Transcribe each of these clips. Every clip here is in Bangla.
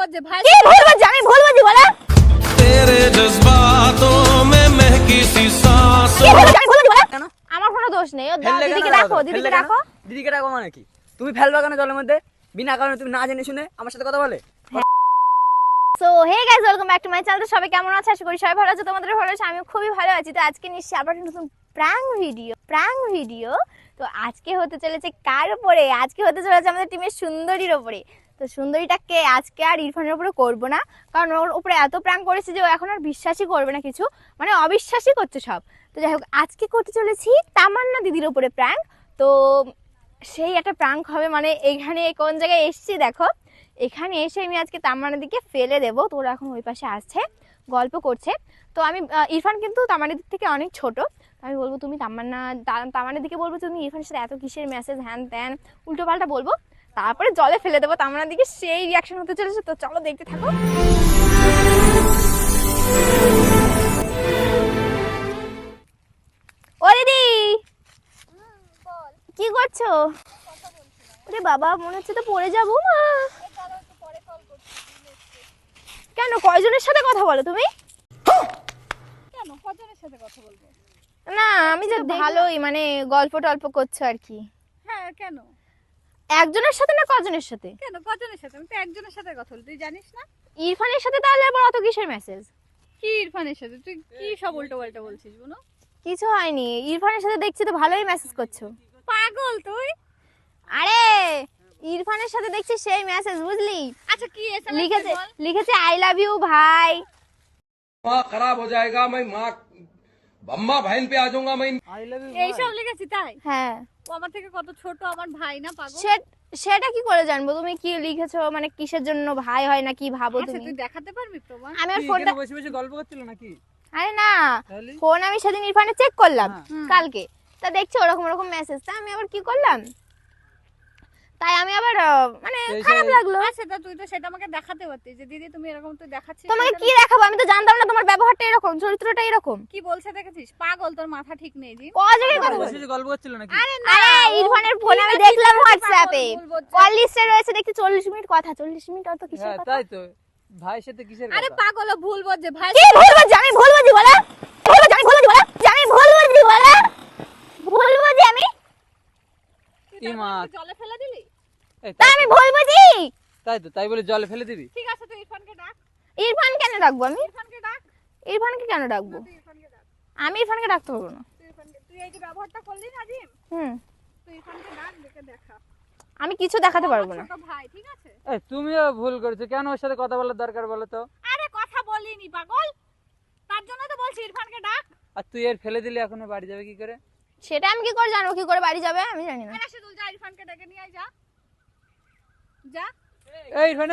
আমি মানে তুমি ফেলবা কেন জলের মধ্যে? বিনা কারণে তুমি না জেনে শুনে আমার সাথে কথা বলে? সবাই কেমন আছে? করি সবাই ভালো আছে তোমাদের ভালো খুবই ভালো আছি। তো আজকে নিশ্চয় আবার নতুন প্রাং ভিডিও প্রাং ভিডিও তো আজকে হতে চলেছে কার উপরে? আজকে হতে চলেছে আমাদের টিমের সুন্দরীর ওপরে তো সুন্দরীটাকে আজকে আর ইরফানের উপরে করব না। কারণ ওর উপরে এত প্র্যাঙ্ক করেছে যে ও এখন আর বিশ্বাসই করবে না কিছু। মানে অবিশ্বাসই করছে সব। তো যাই হোক, আজকে করতে চলেছি তামান্না দিদির উপরে প্র্যাঙ্ক তো সেই একটা প্রাঙ্ক হবে মানে এখানে কোন জায়গায় এসছি দেখো। এখানে এসে আমি আজকে তামান্না দিকে ফেলে দেবো। তো ওরা এখন ওই পাশে আসছে, গল্প করছে। তো আমি ইরফান কিন্তু তামান্নার দিক থেকে অনেক ছোট। আমি বলব, তুমি তামান্না, তা- তামান্নার দিকে বলব তুমি ইরফানের সাথে এত কিসের মেসেজ হ্যান ত্যান উল্টো পাল্টা বলব। তারপরে জলে ফেলে দেবো তামান্নার দিকে সেই রিয়াকশন হতে চলেছে। তো চলো দেখতে থাকো। ও দিদি! কি করছ? আরে বাবা মনে হচ্ছে তো পড়ে যাব মা। কেন কয়জনের সাথে কথা বলো তুমি? কেন কজনের সাথে কথা বলব? না আমি যে ভালোই মানে গল্প টল্প করছ আর কি। হ্যাঁ কেন? একজনের সাথে না কজনের সাথে? কেন? কজনের সাথে? আমি তো একজনের সাথে কথা বলি। তুই জানিস না? ইরফানের সাথে তাহলে আবার অত কিসের মেসেজ কি ইরফানের সাথে? তুই কি সব উল্টো পাল্টা বলছিস বুনো? কিছু হয়নি। ইরফানের সাথে দেখছি তো ভালোই মেসেজ করছ। পাগল তুই? আরে ইরফানের সাথে দেখছি সেই মেসেজ বুঝলি? আচ্ছা কি লিখেছে লিখেছে আই লাভ ইউ ভাই মা খারাপ হয়ে যায়গা মাই মা বাম্মা ভাইন পে আজঙ্গা মাইন এই সব লিখেছি তাই? হ্যাঁ। ও আমার থেকে কত ছোট আমার ভাই না পাগল? সেটা কি করে জানব? তুমি কি লিখেছো? মানে কিসের জন্য ভাই হয় না কি ভাবো আচ্ছা, তুমি? তুই দেখাতে পারবি প্রমাণ? আমি আর ফোনটা বসে বসে গল্প করছিল নাকি? আরে না ফোন আমি সেদিন ইরফানে চেক করলাম হ্যাঁ। কালকে। তা দেখছি ওরকম ওরকম মেসেজ তা আমি আবার কি করলাম? তাই আমি আবার মানে খারাপ লাগল। আচ্ছা তা তুই তো সেটা আমাকে দেখাতে পারতিস যে দিদি তুমি এরকম তুই দেখাচ্ছিস তোমাকে কি দেখাবো? আমি তো জানতাম না তোমার ব্যবহারটা এরকম চরিত্রটা এরকম। কি বলছে দেখেছিস? পাগল তোর মাথা ঠিক নেই জি ক জায়গায় কথা বসে বলছো? বসে গল্প করছিল নাকি? আরে আরে ইরফানের ফোনে আমি দেখলাম হোয়াটসঅ্যাপে কল লিস্টে রয়েছে দেখি চল্লিশ মিনিট কথা চল্লিশ মিনিট অত কিসের হ্যাঁ কথা? তাই তো। ভাইয়ের সাথে কিসের আরে কথা? পাগল ও ভুল বলছে ভাই কি ভুল বলছি? আমি ভুল বলছি বলো। ভুল বলছি আমি ভুল বলছি বলো। আমি ভুল বলছি বলো। ভুল বলছি আমি? ইমা। জলে ফেলে তা আমি ভুল তাই তো তাই বলে জলে ফেলে দিবি। ঠিক আছে তুই ইরফানকে ডাক। ইরফান কেন ডাকবো আমি? ইরফানকে ডাক। ইরফানকে কেন ডাকবো? তুই ইরফানকে ডাক। আমি ইরফানকে ডাকতে পারব না। তুই এই যে ব্যবহারটা করলি না জিম? হুম। তুই ইরফানকে ডাক দেখে দেখা। আমি কিছু দেখাতে পারব না। ভাই ঠিক আছে? এই তুমিও ভুল করেছ। কেন ওর সাথে কথা বলার দরকার বলো তো? আরে কথা বলিনি পাগল। তার জন্য তো বলছি ইরফানকে ডাক। আর তুই এর ফেলে দিলে এখনও বাড়ি যাবে কি করে? সেটা আমি কি করে জানব? কি করে বাড়ি যাবে? আমি জানি না। আরে যা ইরফানকে ডেকে নিয়ে আয় যা। যা। এই ফোন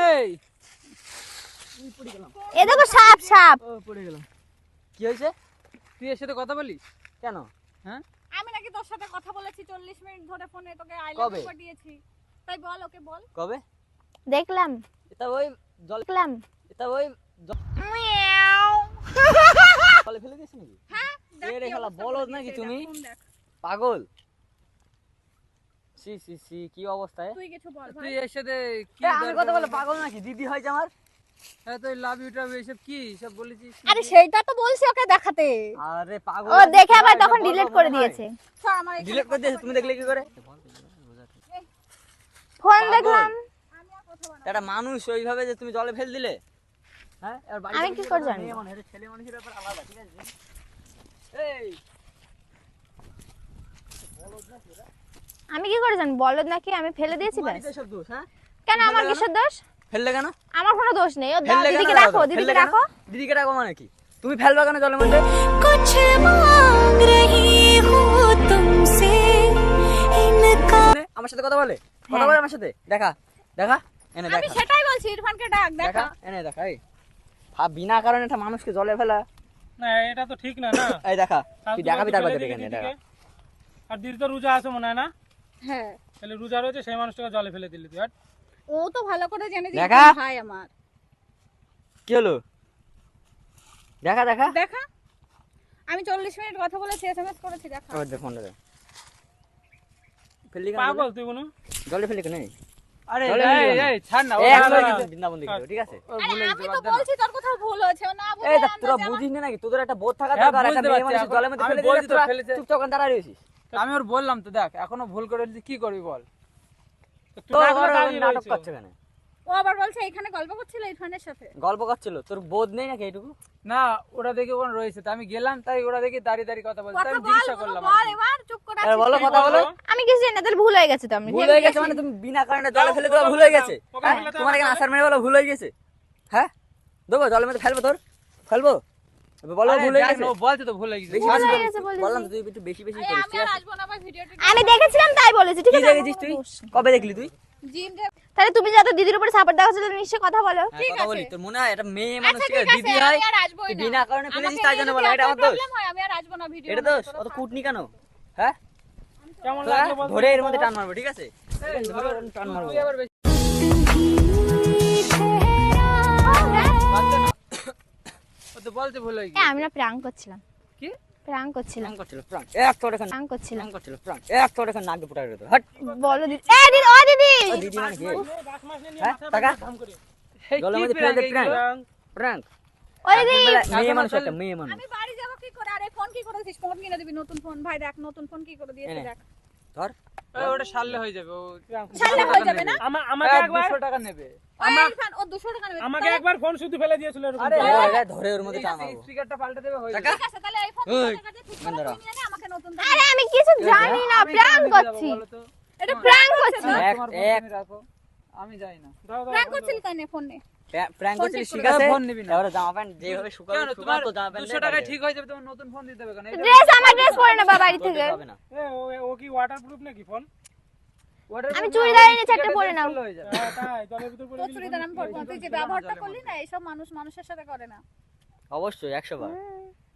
এ দেখো সাপ সাপ। ও পড়ে গেলাম। কি হয়েছে? তুই এর সাথে কথা বলিস? কেন? হ্যাঁ? আমি নাকি তোর সাথে কথা বলেছি চল্লিশ মিনিট ধরে ফোনে তোকে আই লাভ ইউ পাঠিয়েছি। তাই বল ওকে বল। কবে? দেখলাম। এটা ওই জল দেখলাম। এটা ওই মিয়াও। ফেলে দিস নাকি? হ্যাঁ দেখ এ রে কি শালা, বলদ নাকি তুমি? দেখ। পাগল। সি সি সি কি অবস্থায় তুই কিছু বল তুই এর সাথে কি আমি হ্যাঁ, কথা বলে পাগল নাকি? দিদি হয়েছে আমার। হ্যাঁ তুই লাভ ইউ টাভ এসব কি? সব বলেছিস আরে সেইটা তো বলছি ওকে দেখাতে। আরে পাগল ও দেখে আবার তখন ডিলিট করে দিয়েছে। ডিলিট করে দিয়েছে তুমি দেখলে কি করে? ফোন দেখলাম। আমি না। একটা মানুষ ওইভাবে যে তুমি জলে ফেল দিলে? হ্যাঁ আমি কি করে? এটা ছেলে মানুষের ব্যাপার আলাদা ঠিক আছে? এই! আমি কি করে জানি বলদ নাকি আমি ফেলে দিয়েছি ব্যাস। হ্যাঁ? কেন আমার কিসের দোষ? ফেললে কেন? আমার কোনো দোষ নেই। ও দিদিকে রাখো দিদিকে রাখো। দিদিকে রাখো মানে কি? তুমি ফেলবা কেন জলে মধ্যে? কুছ মাঙ্গ রহি হু তুমসে ইনকা আমার সাথে কথা বলে? কথা হ্যাঁ। বলে আমার সাথে? দেখা দেখা এনে দেখা। আমি সেটাই বলছি ইরফানকে ডাক দেখা এনে দেখা এই। ভাব বিনা কারণে একটা মানুষকে জলে ফেলা। না এটা তো ঠিক না না। এই দেখা তুই দেখাবি তার বাজারে এখানে দেখা। আর দিদি তো রোজা আছে মনে হয় না? হ্যাঁ। তাহলে রোজা রয়েছে সেই মানুষটাকে জলে ফেলে দিলি তুই আর? ও তো ভালো করে জেনে যে দেখা? ভাই আমার। কি হলো? দেখা দেখা। দেখা। আমি চল্লিশ মিনিট কথা বলেছি এসএমএস করেছি দেখা। আবার ফেললি কেন পাগল জলে? তুই কোনো? জলে ফেললি কেন? আরে এই, এই, ছাড় না, ও বৃন্দাবন ঠিক আছে? আমি তো। বলছি তোর কোথাও ভুল হয়েছে না বুঝে এই তোরা। বুঝিস না নাকি? তোদের একটা বোধ থাকা হ্যাঁ, দরকার একটা মেয়ে মানুষ জলের মধ্যে ফেলে। চুপচাপ দাঁড়ায় রয়েছিস। আমি ওর বললাম তো দেখ এখনও ভুল করে কি করবি বল। তুই তো এখনও ওরা দাঁড়িয়ে নাটক করছে কেন? ও আবার বলছে এখানে গল্প করছিল ইরফানের সাথে। গল্প করছিল? তোর বোধ নেই নাকি এইটুকু? না ওরা দেখে ওখানে রয়েছে তো আমি গেলাম তাই ওরা দেখে দাঁড়িয়ে দাঁড়িয়ে কথা বলছে আমি জিজ্ঞাসা করলাম বল এবার চুপ করে আরে বলো কথা বলো। আমি কিছু জানি না তাহলে ভুল হয়ে গেছে তো আমি ভুল হয়ে গেছে মানে তুমি বিনা কারণে জলে ফেলে দেওয়া ভুল হয়ে গেছে। হ্যাঁ? তোমার এখানে আসার মেরে বলো ভুল হয়ে গেছে। হ্যাঁ? দেবো জলের মধ্যে ফেলব তোর। ফেলব? আমি দেখেছিলাম তাই বলেছি ঠিক আছে? দেখেছিস তুই? কবে দেখলি তুই? তাহলে তুমি যাতে দিদির উপরে সাপোর্ট দেখাচ্ছ তাহলে নিশ্চয়ই কথা বলো। হ্যাঁ, ঠিক আছে। বলি তোর মনে হয় এটা মেয়ে মানুষ আচ্ছা আছে? দিদি হয় আমি আর আসবোই তুই না। বিনা কারণে ফেলেছিস তার জন্য বলা এটা আমার দোষ আমি আর আসব না ভিডিও এটা দোষ অত কুটনি কেন? হ্যাঁ? কেমন লাগল ধরে এর মধ্যে টান মারবো ঠিক আছে? ধরে টান মারবো। তুই আবার বেশি বাদ দে না। ও তো বলছে ভুল হয়ে গেছে আমি না প্রাঙ্ক করছিলাম। কি? প্রাঙ্ক করছিলাম। করছিল প্রাঙ্ক এক তোর এখানে প্রাঙ্ক করছিলাম করছিল প্রাঙ্ক এক তোর এখানে নাক ফুটা গেল হাট। বলো দিদি। এ দিদি ও দিদি! ও দিদি মানে কি? হ্যাঁ, টাকা? বাঁধা করে। এই জলের মধ্যে ফেলে। এইগুলো? প্রাঙ্ক ও দিদি! মেয়ে মানুষ একটা মেয়ে মানুষ। আমি বাড়ি যাব কি করে? আরে ফোন কি করে দিস ফোন কিনে দিবি নতুন ফোন। ভাই দেখ নতুন ফোন কি করে দিয়েছে দেখ। ধর। ওটা সারলে হয়ে যাবে ও সারলে হয়ে যাবে না? আমা- আমাকে একবার 200 টাকা নেবে। ওই ইরফান ও 200 টাকা নেবে। আমাকে একবার ফোন শুধু ফেলে দিয়েছিল আরে ধরে, ধরে ওর মধ্যে টান স্পিকারটা পাল্টে দেবে হয়ে যাবে। তাহলে এই ফোন ওই, 200 টাকা দিয়ে ঠিক করে বন্ধুরা। তুই নিয়ে নে আমাকে নতুন আরে আমি কিছু জানি না করছি। এটা প্র্যাঙ্ক করছে। এক- এক- আমি যাই না। দাও, দাও, প্র্যাঙ্ক দাও, করছিল কেন ফোন নে প্র্যাঙ্ক ঠিক করে আছে? ফোন নিবি না। এবারে জামা প্যান্ট যেভাবে শুকাবে কেন তোমার শুকাতো জামা প্যান্ট দুশো টাকায় ঠিক হয়ে যাবে তোমার নতুন ফোন দিতে হবে কেন? ড্রেস আমার ড্রেস পরে নেবা বাড়ি থেকে। এ, ও- ও কি ওয়াটারপ্রুফ নাকি ফোন? আমি চুড়িদার ওই এনেছি, একটা পরে নাও। হয়ে। হ্যাঁ, তাই জলের ভিতর পড়ে তোর চুড়িদার আমি পরবো তুই যে ব্যবহারটা করলি না এইসব মানুষ মানুষের সাথে করে না। অবশ্যই একশো বার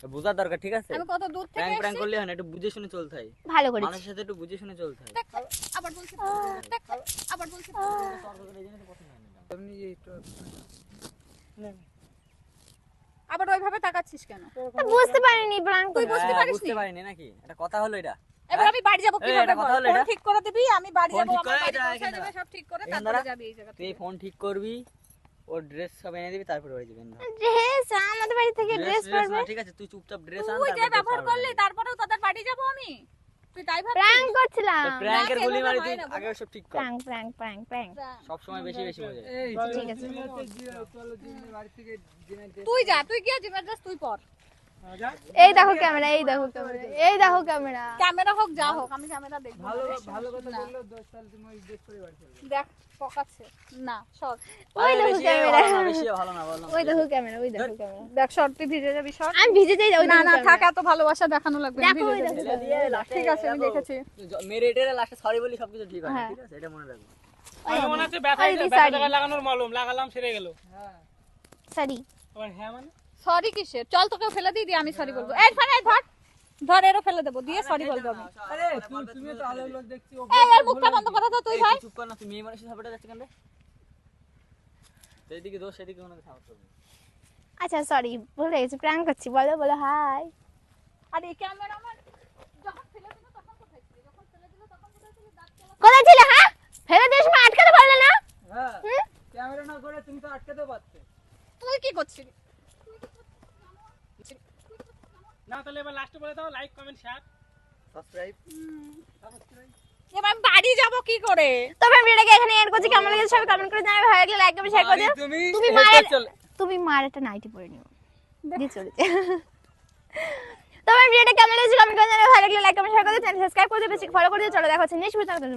বোঝার দরকার ঠিক আছে? আমি কত দূর থেকে প্র্যাঙ্ক প্র্যাঙ্ক এসেছি? করলে হয় না একটু বুঝে শুনে চলতে হয়। ভালো করেছি। মানুষের সাথে একটু বুঝে শুনে চলতে হয়। আবার বলছি। আবার বলছি। তো- আবার ওইভাবে তাকাচ্ছিস কেন? বুঝতে পারিনি তুই বুঝতে হ্যাঁ, পারিসনি? বুঝতে পারিনি নাকি? এটা কথা হলো এটা। এবার আমি বাড়ি যাব এই, কীভাবে কথা হলো ফোন এটা? ঠিক করে দিবি আমি বাড়ি যাব ঠিক আমার করে বাড়ি পৌঁছে দেবে সব ঠিক করে তারপরে। যাবি এই জায়গা তুই ফোন ঠিক করবি ওর ড্রেস সব এনে দিবি তারপরে বাড়ি যাবেন ড্রেস আমাদের বাড়ি থেকে ড্রেস পরবে। ঠিক আছে তুই চুপচাপ ড্রেস আন তুই যে ব্যবহার করলি তারপরেও তোদের বাড়ি যাব আমি। তুই তাই ভাবছিস প্রাঙ্ক করছিলাম প্র্যাঙ্কের গুলি মারি তুই আগে সব ঠিক কর প্রাঙ্ক প্রাঙ্ক প্রাঙ্ক প্রাঙ্ক সব সময় বেশি বেশি হয়ে ঠিক আছে। তুমি হচ্ছে জি- চলো জিমের বাড়ি থেকে জিমের ড্রেস- তুই যা তুই গিয়ে জিমের ড্রেস তুই পর হ্যাঁ। এই দেখো ক্যামেরা এই দেখো ক্যামেরা এই দেখো ক্যামেরা। ক্যামেরা হোক যা হোক আমি ক্যামেরা দেখব। ভালো ভালো কথা না, বললেও দোষ তুমি ওই ড্রেস বাড়ি দেখ পকাচ্ছে। না সর ওই দেখো ক্যামেরা। বেশি ভালো না বললাম ওই দেখো ক্যামেরা ওই দেখো ক্যামেরা। দেখ সর তুই ভিজে যাবি সর আমি ভিজে যাই না না camera। থাক এত ভালোবাসা দেখানো লাগবে না, ভিজে যাবি। ঠিক আছে, আমি দেখেছি। লাস্টে সরি বলি সবকিছু ঠিক হয় হ্যাঁ। ঠিক আছে এটা মনে রাখব। আমার মনে হচ্ছে ব্যথা ওই হয়েছে, দি, ব্যথা sorry। জায়গায় লাগানোর মলম লাগালাম সেরে গেল। সরি আবার হ্যাঁ মানে? সরি কিসের? চল তোকে ফেলে দিয়ে দি আমি সরি বলব। এই ফানে ধর। ধর এরও ফেলে দেবো দিয়ে সরি বলব আমি। আরে তুমি তো আলো লোক দেখছি ও এই এর মুখটা বন্ধ করে দাও তুই ভাই চুপ কর না তুমি এই মানুষের সাপোর্টে যাচ্ছে কেন রে? সেদিকে দোষ সেদিকে সাপোর্ট করবে। আচ্ছা সরি ভুলে গেছি প্র্যাঙ্ক করছি বলো বলো হাই আরে ক্যামেরা আমার যখন ফেলে দিল তখন কোথায় ছিলি যখন ফেলে দিল তখন কোথায় ছিলি দাঁত কেলা কোথায় ছিলে হ্যাঁ ফেলে দিয়ে সময় আটকাতে পারলে না হ্যাঁ হুম? ক্যামেরা না করে তুমি তো আটকাতেও পারতে তুই কি করছিলি না তাহলে বলে দাও লাইক কমেন্ট শেয়ার সাবস্ক্রাইব এবার আমি বাড়ি যাব কি করে? তবে আমি ভিডিওটাকে এখানে এন্ড করছি কেমন লেগেছে সবাই কমেন্ট করে জানাবে ভালো লাগলে লাইক কমেন্ট শেয়ার করে দিও তুমি তুমি মায়ের চলে। তুমি মার একটা নাইটি পরে নিও। দিয়ে চলেছে তবে ভিডিওটা কেমন লেগেছে কমেন্ট করে জানাবে ভালো লাগলে লাইক কমেন্ট শেয়ার করে দিও চ্যানেল সাবস্ক্রাইব করে দিও বেশি ফলো করে দিও চলো দেখা হচ্ছে নেক্সট ভিডিওতে